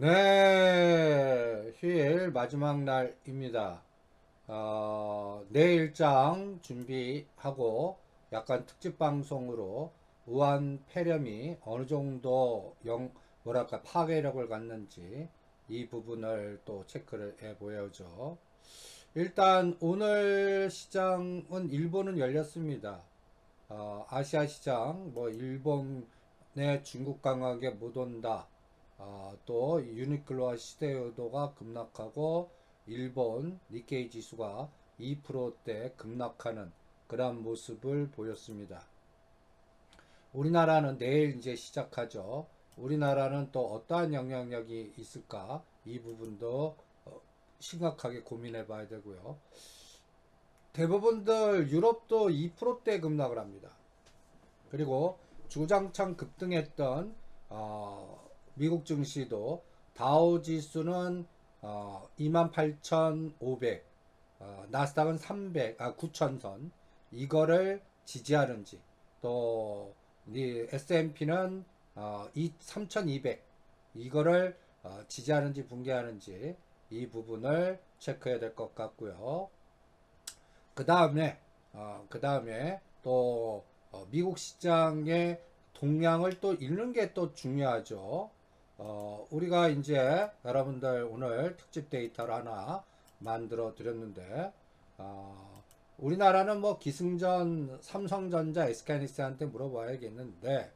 네, 휴일 마지막 날입니다. 어, 내일장 준비하고 약간 특집 방송으로 우한 폐렴이 어느 정도 영, 뭐랄까 파괴력을 갖는지 이 부분을 또 체크를 해 보여줘. 일단 오늘 시장은 일본은 열렸습니다. 어, 아시아 시장 뭐 일본의 중국 강하게 못 온다. 아, 또 유니클로와 시대요도가 급락하고 일본 니케이 지수가 2%대 급락하는 그런 모습을 보였습니다. 우리나라는 내일 이제 시작하죠. 우리나라는 또 어떠한 영향력이 있을까? 이 부분도 어, 심각하게 고민해 봐야 되고요. 대부분들 유럽도 2%대 급락을 합니다. 그리고 주장창 급등했던 어, 미국 증시도 다우 지수는 어, 28,500, 어, 나스닥은 300, 아 9,000선 이거를 지지하는지 또 S&P는 어, 3,200 이거를 어, 지지하는지 붕괴하는지 이 부분을 체크해야 될 것 같고요. 그 다음에 어, 그 다음에 또 어, 미국 시장의 동향을 또 읽는 게 또 중요하죠. 어, 우리가 이제 여러분들 오늘 특집 데이터를 하나 만들어 드렸는데, 어, 우리나라는 뭐 기승전 삼성전자 SK하이닉스한테 물어봐야겠는데,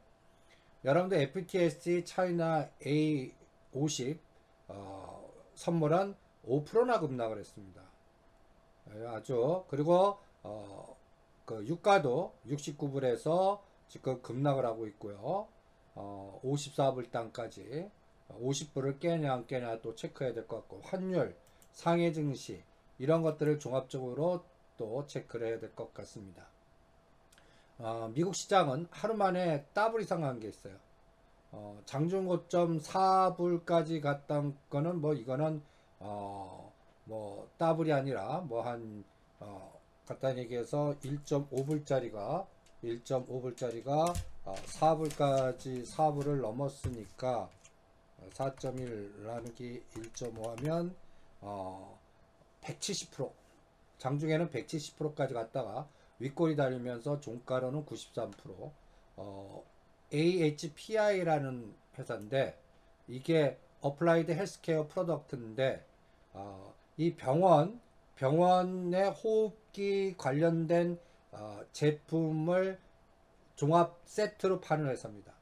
여러분들 FTSE 차이나 A50 어, 선물은 5%나 급락을 했습니다. 예, 아주 그리고 어, 그 유가도 69불에서 지금 급락을 하고 있고요. 어, 54불당까지 50불을 깨냐 안 깨냐 또 체크해야 될 것 같고 환율, 상해 증시 이런 것들을 종합적으로 또 체크를 해야 될 것 같습니다. 어, 미국 시장은 하루 만에 더블 이상 간게 있어요. 어, 장중 고점 4불까지 갔던 거는 뭐 이거는 어, 뭐 더블이 아니라 뭐한 어, 간단히 얘기해서 1.5불짜리가 1.5불짜리가 4불까지 4불을 넘었으니까 4.1 나누기 1.5 하면 어, 170% 장중에는 170%까지 갔다가 윗골이 달리면서 종가로는 93% 어, AHPI라는 회사인데 이게 어플라이드 헬스케어 프로덕트인데 어, 이 병원 병원의 호흡기 관련된 어, 제품을 종합 세트로 파는 회사입니다.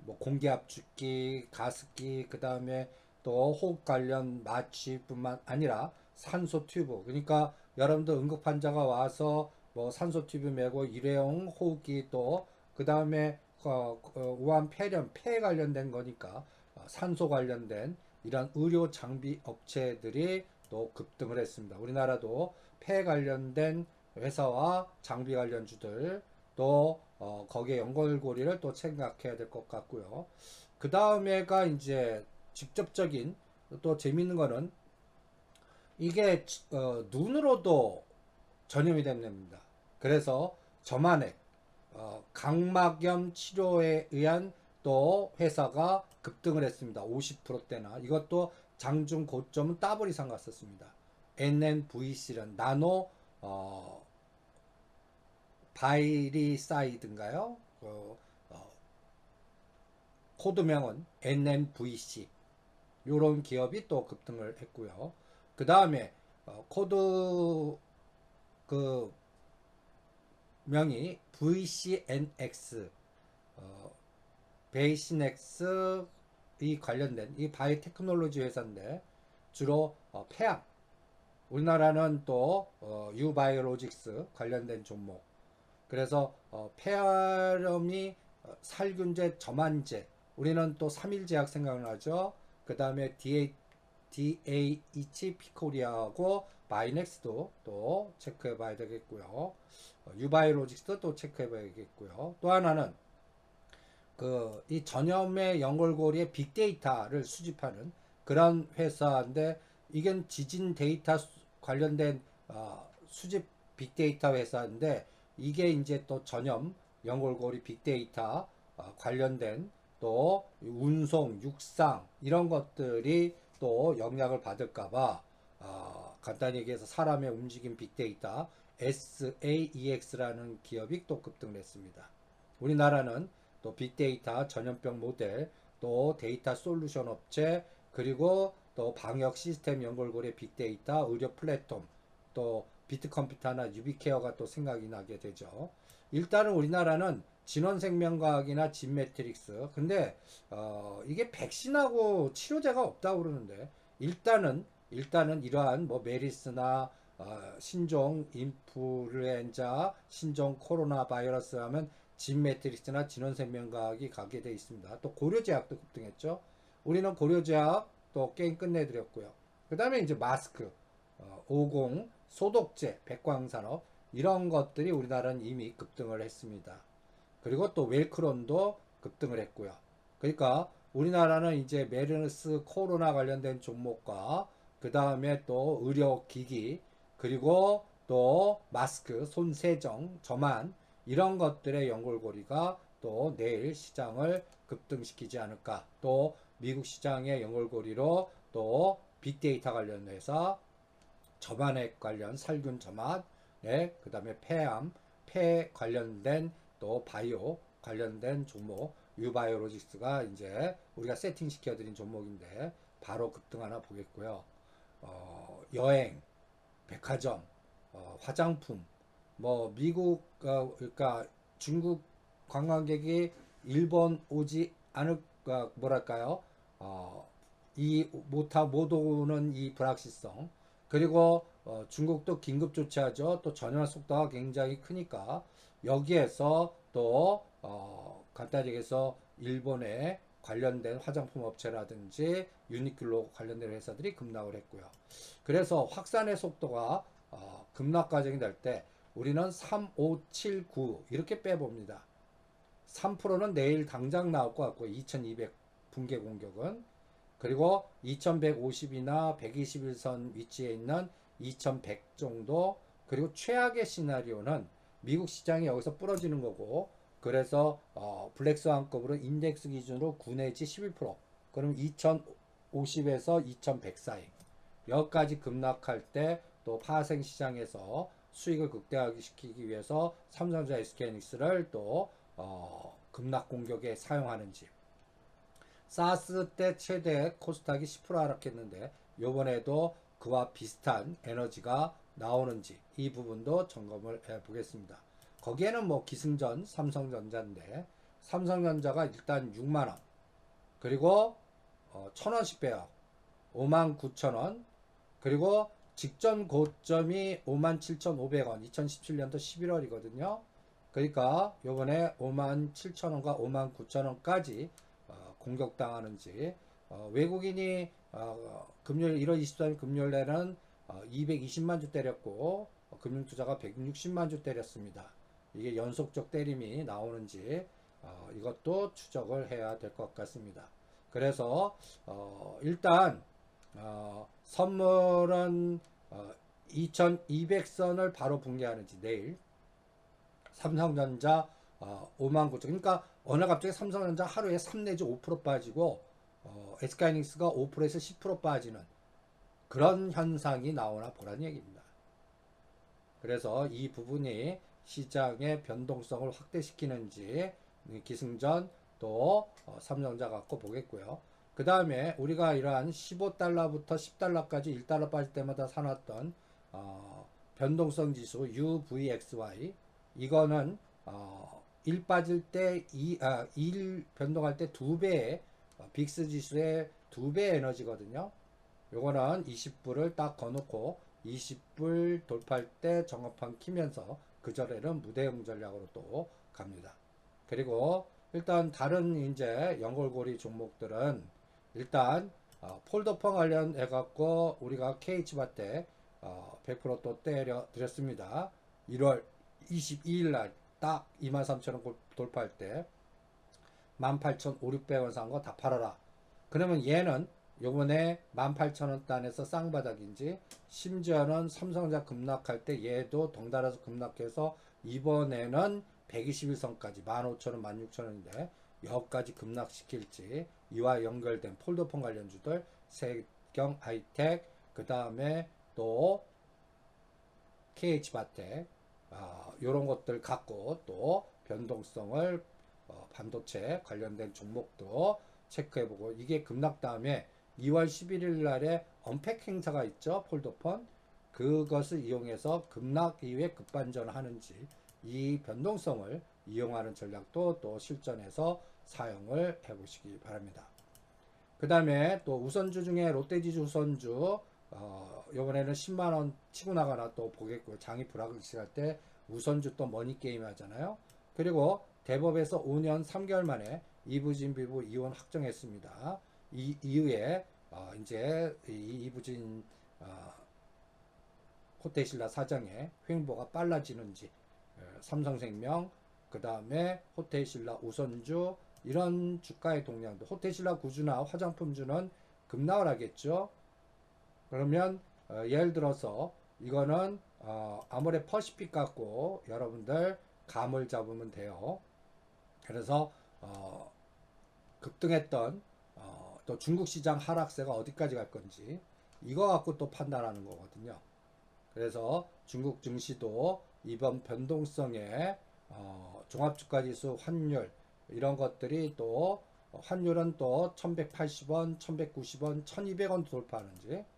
뭐 공기압축기, 가습기, 그 다음에 또 호흡 관련 마취뿐만 아니라 산소 튜브. 그러니까 여러분들 응급 환자가 와서 뭐 산소 튜브 메고 일회용 호흡기 또 그 다음에 어, 어, 우한 폐렴 폐 관련된 거니까 어, 산소 관련된 이런 의료 장비 업체들이 또 급등을 했습니다. 우리나라도 폐 관련된 회사와 장비 관련주들 또 어, 거기에 연결고리를 또 생각해야 될 것 같고요. 그 다음에가 이제 직접적인 또 재밌는 거는 이게 어, 눈으로도 전염이 됩니다. 그래서 저만의 어, 각막염 치료에 의한 또 회사가 급등을 했습니다. 50%대나 이것도 장중 고점은 더블 이상 갔었습니다. NNVC는 나노 어, 바이리사이드인가요? 어, 어, 코드명은 NNVC. 요런 기업이 또 급등을 했고요. 그 다음에 어, 코드 그 명이 VCNX 어, 베이시넥스 이 관련된 이 바이오테크놀로지 회사인데 주로 어, 폐암 우리나라는 또 어, 유바이오로직스 관련된 종목 그래서 어, 폐렴이 어, 살균제, 점안제 우리는 또 3일제약 생각나죠. 그 다음에 DA, DAH 피코리아하고 바이넥스도 또 체크해 봐야 되겠고요. 어, 유바이로직스도 또 체크해 봐야겠고요. 또 하나는 그 이 전염의 연결고리의 빅데이터를 수집하는 그런 회사인데 이건 지진 데이터 수- 관련된 어, 수집 빅데이터 회사인데 이게 이제 또 전염 연결고리 빅데이터 어, 관련된 또 운송, 육상 이런 것들이 또 영향을 받을까봐 어, 간단히 얘기해서 사람의 움직임 빅데이터 SAEX라는 기업이 또 급등을 했습니다. 우리나라는 또 빅데이터 전염병 모델 또 데이터 솔루션 업체 그리고 또 방역 시스템 연결고리 빅데이터 의료 플랫폼 또 비트컴퓨터나 유비케어가 또 생각이 나게 되죠. 일단은 우리나라는 진원생명과학이나 진매트릭스 근데 어, 이게 백신하고 치료제가 없다고 그러는데 일단은 일단은 이러한 뭐 메리스나 어, 신종 인플루엔자, 신종 코로나 바이러스 하면 진매트릭스나 진원생명과학이 가게 돼 있습니다. 또 고려제약도 급등했죠. 우리는 고려제약 또 게임 끝내드렸고요. 그 다음에 이제 마스크, 어, 50, 소독제, 백광산업 이런 것들이 우리나라는 이미 급등을 했습니다. 그리고 또 웰크론도 급등을 했고요. 그러니까 우리나라는 이제 메르스 코로나 관련된 종목과 그 다음에 또 의료기기 그리고 또 마스크, 손세정, 점안 이런 것들의 연골고리가 또 내일 시장을 급등시키지 않을까. 또 미국 시장의 연골고리로 또 빅데이터 관련해서 점안액 관련 살균 점안, 네, 그 다음에 폐암, 폐 관련된 또 바이오 관련된 종목, 유바이오로직스가 이제 우리가 세팅 시켜드린 종목인데 바로 급등 하나 보겠고요. 어, 여행, 백화점, 어, 화장품, 뭐 미국, 어, 그러니까 중국 관광객이 일본 오지 않을, 까 뭐랄까요? 어, 이 못하 못 오는 이 불확실성 그리고 어, 중국도 긴급 조치하죠. 또 전염 속도가 굉장히 크니까 여기에서 또 어, 간단히 얘기해서 일본의 관련된 화장품 업체라든지 유니클로 관련된 회사들이 급락을 했고요. 그래서 확산의 속도가 어, 급락 과정이 될 때 우리는 3, 5, 7, 9 이렇게 빼봅니다. 3%는 내일 당장 나올 것 같고 2200 붕괴 공격은 그리고 2150이나 121선 위치에 있는 2100 정도 그리고 최악의 시나리오는 미국 시장이 여기서 부러지는 거고 그래서 어, 블랙스완급으로 인덱스 기준으로 9 내지 11% 그럼 2050에서 2100 사이. 여기까지 급락할 때 또 파생 시장에서 수익을 극대화시키기 위해서 삼성전자 SK하이닉스를 또 어, 급락 공격에 사용하는지 사스 때 최대 코스닥이 10% 하락했는데 요번에도 그와 비슷한 에너지가 나오는지 이 부분도 점검을 해 보겠습니다. 거기에는 뭐 기승전 삼성전자인데 삼성전자가 일단 6만원 그리고 어, 1000원씩 빼요. 59,000원 그리고 직전 고점이 57,500원 2017년도 11월이거든요. 그러니까 요번에 57,000원과 59,000원까지 어, 공격당하는지 어, 외국인이 어, 금요일 1월 23일 금요일 에는 어, 220만 주 때렸고 어, 금융투자가 160만 주 때렸습니다. 이게 연속적 때림이 나오는지 어, 이것도 추적을 해야 될 것 같습니다. 그래서 어, 일단 어, 선물은 어, 2200선을 바로 붕괴하는지 내일 삼성전자 어, 5만 9천 그러니까 어느 갑자기 삼성전자 하루에 3 내지 5% 빠지고 어, SK하이닉스가 5%에서 10% 빠지는 그런 현상이 나오나 보라는 얘기입니다. 그래서 이 부분이 시장의 변동성을 확대시키는지 기승전 또 어, 삼성전자 갖고 보겠고요. 그 다음에 우리가 이러한 15달러부터 10달러까지 1달러 빠질 때마다 사놨던 어, 변동성 지수 UVXY 이거는 어, 1 빠질 때 2, 아, 1 변동할 때 2배의 어, 빅스 지수의 2배 에너지거든요. 요거는 20불을 딱 거놓고 20불 돌파할 때 정업판 키면서 그 절에는 무대응 전략으로 또 갑니다. 그리고 일단 다른 이제 연골고리 종목들은 일단 어, 폴더펑 관련해 갖고 우리가 KH바테 어, 100%또 때려 드렸습니다. 1월 22일 날 딱 23,000원 돌파할 때 18,500원 산 거 다 팔아라. 그러면 얘는 요번에 18,000원 단에서 쌍바닥인지 심지어는 삼성전자 급락할 때 얘도 덩달아서 급락해서 이번에는 121선까지 15,000원, 16,000원인데 여기까지 급락시킬지 이와 연결된 폴더폰 관련주들 세경 하이텍 그 다음에 또 KH바텍 아, 이런 것들 갖고 또 변동성을 어, 반도체 관련된 종목도 체크해보고 이게 급락 다음에 2월 11일 날에 언팩 행사가 있죠 폴더폰 그것을 이용해서 급락 이후에 급반전하는지 이 변동성을 이용하는 전략도 또 실전에서 사용을 해보시기 바랍니다. 그 다음에 또 우선주 중에 롯데지주 우선주 어, 이번에는 10만원 치고 나가나 또 보겠고요. 장이 불확실할 때 우선주 또 머니게임 하잖아요. 그리고 대법에서 5년 3개월 만에 이부진 비부 이혼 확정했습니다. 이 이후에 어, 이제 이 이부진 어, 호텔신라 사장의 횡보가 빨라지는지 어, 삼성생명 그 다음에 호텔신라 우선주 이런 주가의 동향도 호텔신라 구주나 화장품주는 급락을 하겠죠. 그러면 어, 예를 들어서 이거는 어, 아모레 퍼시픽 갖고 여러분들 감을 잡으면 돼요. 그래서 어, 급등했던 어, 또 중국 시장 하락세가 어디까지 갈 건지 이거 갖고 또 판단하는 거거든요. 그래서 중국 증시도 이번 변동성에 어, 종합주가지수 환율 이런 것들이 또 어, 환율은 또 1180원, 1190원, 1200원 돌파하는지 어,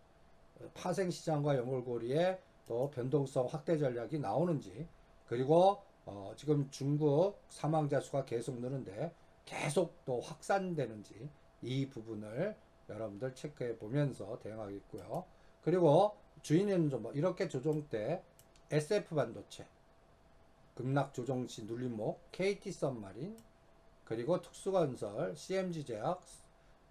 파생시장과 연결고리에 또 변동성 확대 전략이 나오는지 그리고 어, 지금 중국 사망자 수가 계속 느는데 계속 또 확산되는지 이 부분을 여러분들 체크해 보면서 대응하겠고요. 그리고 주인은 좀뭐 이렇게 조정 때 SF 반도체 급락 조정 시 눌림목 KT 썸마린 그리고 특수건설 CMG 제약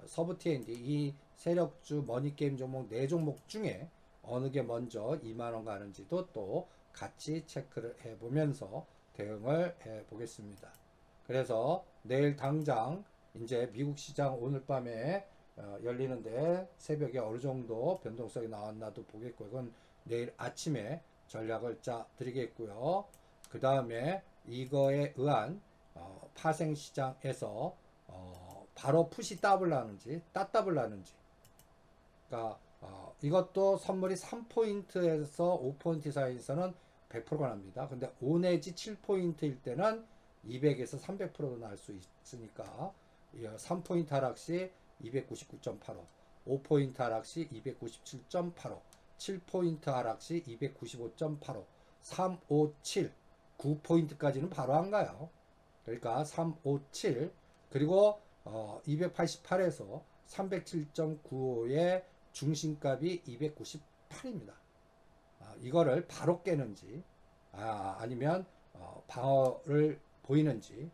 서브 T&D 이 세력주 머니게임 종목 네 종목 중에 어느 게 먼저 2만원 가는지도 또 같이 체크를 해보면서 대응을 해 보겠습니다. 그래서 내일 당장 이제 미국 시장 오늘 밤에 어, 열리는데 새벽에 어느 정도 변동성이 나왔나도 보겠고 이건 내일 아침에 전략을 짜 드리겠고요. 그 다음에 이거에 의한 어, 파생 시장에서 어, 바로 푸시 더블 나는지 따더블 나는지 그러니까 어, 이것도 선물이 3포인트에서 5포인트 사이에서는 100%가 납니다. 근데 5 내지 7포인트일 때는 200에서 300%도 날 수 있으니까 3포인트 하락 시 299.85, 5포인트 하락 시 297.85, 7포인트 하락 시 295.85, 3, 5, 7, 9포인트까지는 바로 안 가요. 그러니까 3, 5, 7 그리고 어, 288에서 307.95의 중심값이 298입니다. 아, 이거를 바로 깨는지 아, 아니면 어, 방어를 보이는지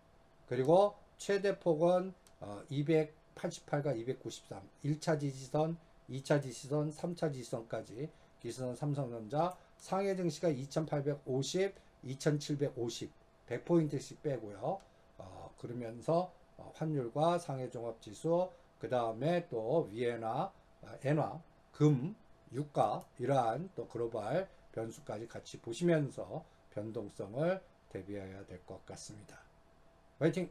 그리고 최대 폭은 어, 288과 293 1차 지지선 2차 지지선 3차 지지선까지 기선 삼성전자 상해 증시가 2850 2750 100포인트씩 빼고요 어, 그러면서 어, 환율과 상해 종합 지수 그 다음에 또 위에나 어, 엔화 금 유가 이러한 또 글로벌 변수까지 같이 보시면서 변동성을 대비해야 될 것 같습니다. 화이팅!